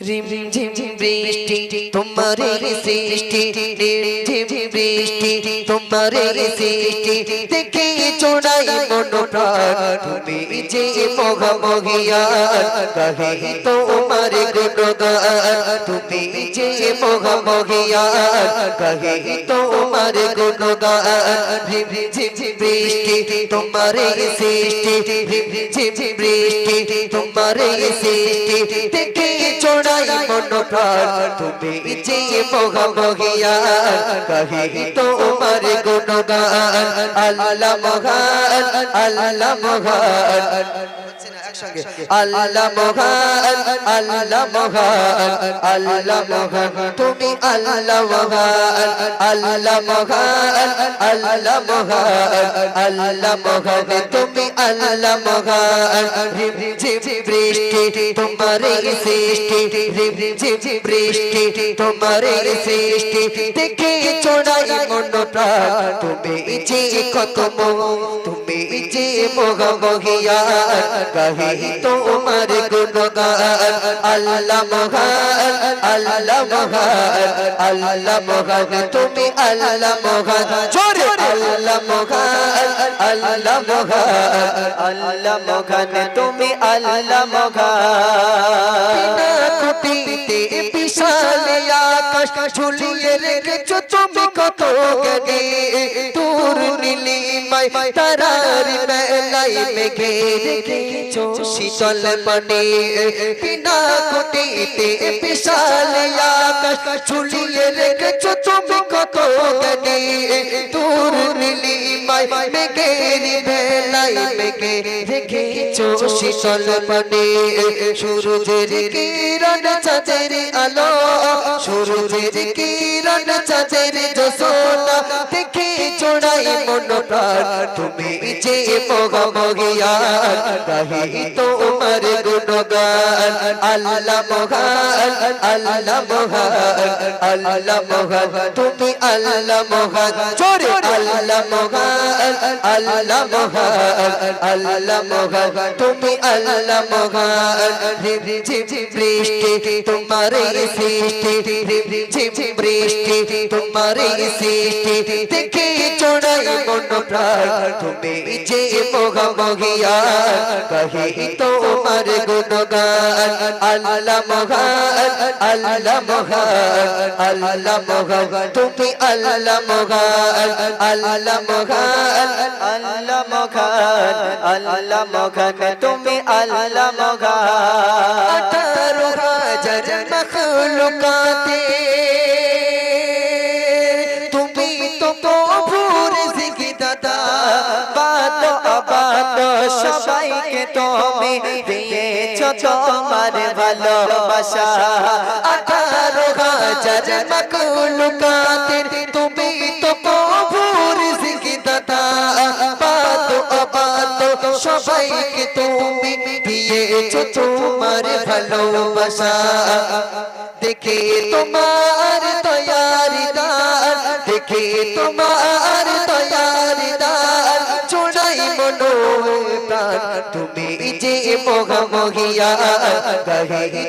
রিম, ঝিম বৃষ্টি, তোমার সৃষ্টি, রিম, ঝিম বৃষ্টি, তোমার সৃষ্টি দেখে চোড়াই মন প্রাণ তুমি যে মগ মগিয়া কহে তোমার গুণগান তুমি যে মগ মগিয়া কহে তোমার গুণগান রিম ঝিম বৃষ্টি তোমার সৃষ্টি রিম ঝিম বৃষ্টি তোমার সৃষ্টি দেখে চোড়াই মন প্রাণ তুমি যে মগ মগিয়া কহে তোমার গুণগান আল্লাহ মহান আল্লাহ মহান আল্লাহ মহান আল্লাহ মহান আল্লাহ মহান তুমি আল্লাহ মহান আল্লাহ মহান আল্লাহ মহান আল্লাহ মহান তুমি আল্লাহ মহান রিম ঝিম বৃষ্টি তোমার সৃষ্টি রিম ঝিম বৃষ্টি তোমার সৃষ্টি দেখে চড়াই মন প্রাণ তুমি যে কত মো তুমি যে মোহ মহিয়া কহি তোমার গুণগান, আল্লাহ মহান আল্লাহ মহান আল্লাহ মহান, তুমি আল্লাহ মহান, জোরে আল্লাহ মহান আল্লাহ মহান, আল্লাহ মগান তুমি আল্লাহ মগান কুটিতে বিশাল ঝুলিয়ে রেখেছ তুমি কত জ্ঞানী তোর নীলিমায় তারার বেলাই মেঘে রেখেছ শীতল পানি। বিনা কুটিতে বিশাল আকাশ ঝুলিয়ে রেখেছ তুমি কত জ্ঞানী তোর নীলিমায় মেঘের বেলাই মেঘে রেখেছো শীতল পানি সূর্যের কিরণ চাঁদের আলো সূর্যের কিরণ চাঁদের জোসনা। দেখে চড়াই মন প্রাণ তুমি যে মগ গাহি তোমার গুণগান। আল্লাহ মহান আল্লাহ মহান আল্লাহ মহান তুমি আল্লাহ মহান। জোরে আল্লাহ মহান আল্লাহ মহান আল্লাহ মহান তুমি আল্লাহ মহান রিম ঝিম বৃষ্টি তোমার সৃষ্টি রিম ঝিম বৃষ্টি তোমার সৃষ্টি দেখে চড়াই মন প্রাণ তুমি যে মোহ মহিয়া কহি তোমার গুণগান আল্লাহ মহান আল্লাহ মহান আল্লাহ মহান তুমি আল্লাহ মহান আল্লাহ মহান আল্লাহ মগান আল্লাহ মগান তুমি আল্লাহ মগান আঠারো হাজার মখলুকাতে তুমি তো প্রভুর জিগিদাতা বাদ আবাদ সবাইকে তুমি দিয়েছ তোমার ভালোবাসা। আঠারো হাজার মখলুকাতে তুমি তো প্রভুর সবাইকে তুমি দিয়েছ তোমার ভালোবাসা। দেখে তোমার দয়ারি দান দেখে তোমার দয়ারি তুমি যে মোহ মহিয়া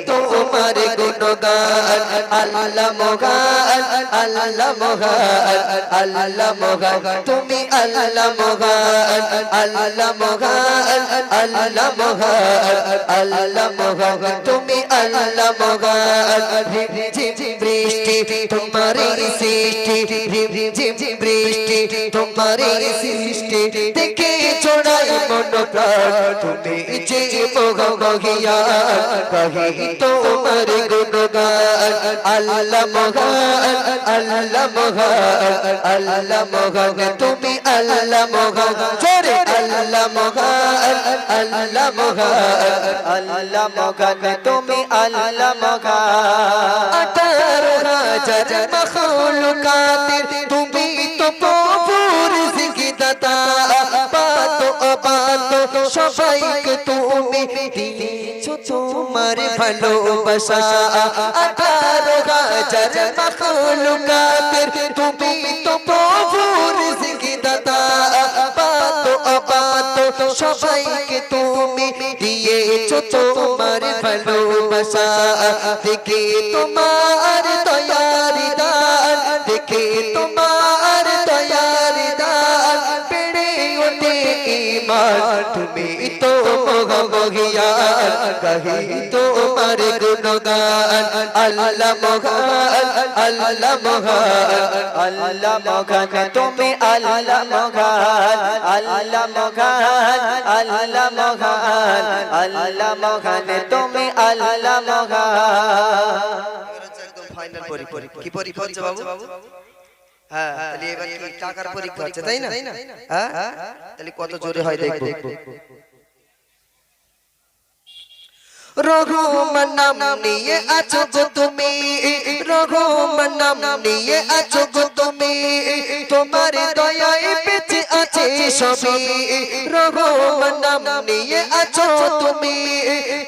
তোমার গুণগান। আল্লাহ মহান আল্লাহ মহান আল্লাহ মহান। তুমি আল্লাহ মহান আল্লাহ মহান আল্লাহ মহান আল্লাহ মহান। তুমি আল্লাহ মহান বৃষ্টি তোমার সৃষ্টি বৃষ্টি তোমার সৃষ্টি। তুমি যে মোহ মহিয়া কহি তোমার গুণগান আল্লাহ মহান আল্লাহ মহান আল্লাহ মহান তুমি আল্লাহ মহান জোরে আল্লাহ মহান আল্লাহ মহান আল্লাহ মগান তুমি আল্লাহ মগান আঠারো হাজার মখলুকাতের তুমি তো প্রভুর জিগিদাতা পাত অপাত সবাইকে তুমি দিয়েছ তোমার ভালোবাসা। আঠারো হাজার মখলুকাতের তুমি তো প্রভুর জিগিদাতা পাত অপাত সবাইকে তুমি দিয়েছ তোমার ভালোবাসা। দেখে তোমার দয়ার হ্যাঁ হ্যাঁ? কত জোরে হয় দেখব? রঘুমান নাম নিয়ে আছো গো তুমি। রঘুমান নাম নিয়ে আছো গো তুমি। তোমার দয়ায় বেঁচে আছে সবই। রঘুমান নাম নিয়ে আছো তুমি।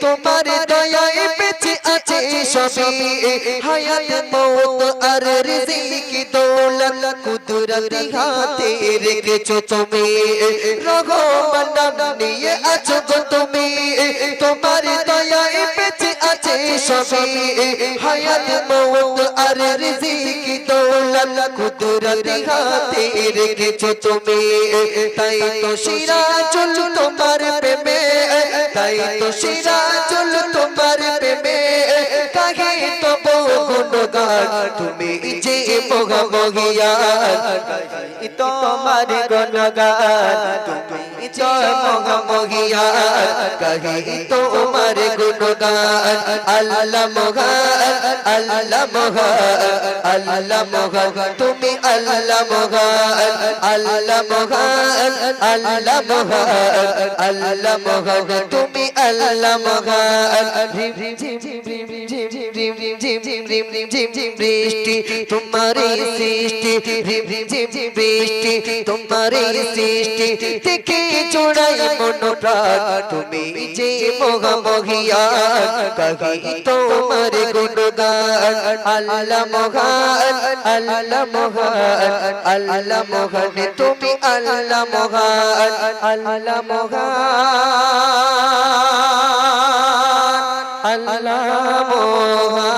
তোমার দয়ায় বেঁচে আছে সবই। হায়াত মৌত আর রিজিক দৌলত কুদরতি হাতে রেখেছো তুমি। রঘুমান নাম নিয়ে আছো গো কুদরতি হাতে রেখেছো তুমি। তাই তো সিরাজুল তোমার প্রেমে, তাই তো সিরাজুল তোমার প্রেমে। কাহে তো গুণগান তুমি যে মোগা মগিয়ান তোমার গণগান তুমি জয় মোগা মগিয়ান কাহে তোমার গুণগান আল্লাহ মগান আল্লাহ মগান আল্লাহ মগান তুমি আল্লাহ মগান আল্লাহ মগান আল্লাহ মগান আল্লাহ মগান তুমি আল্লাহ মগান রিম রিম রিম রিম রিম রিম ঝিম ঝিম রিম রিম ঝিম ঝিম বৃষ্টি, তোমারে সৃষ্টি, রিম ঝিম ঝিম বৃষ্টি, তোমারে সৃষ্টি, দেখে চোড়াই মন প্রাণ তুমি যে মোগা মগিয়ান তোমার গুণগান, আল্লাহ মগান আল্লাহ মগান আল্লাহ মগান তুমি আল্লাহ মগান আল্লাহ মগান আল্লাহ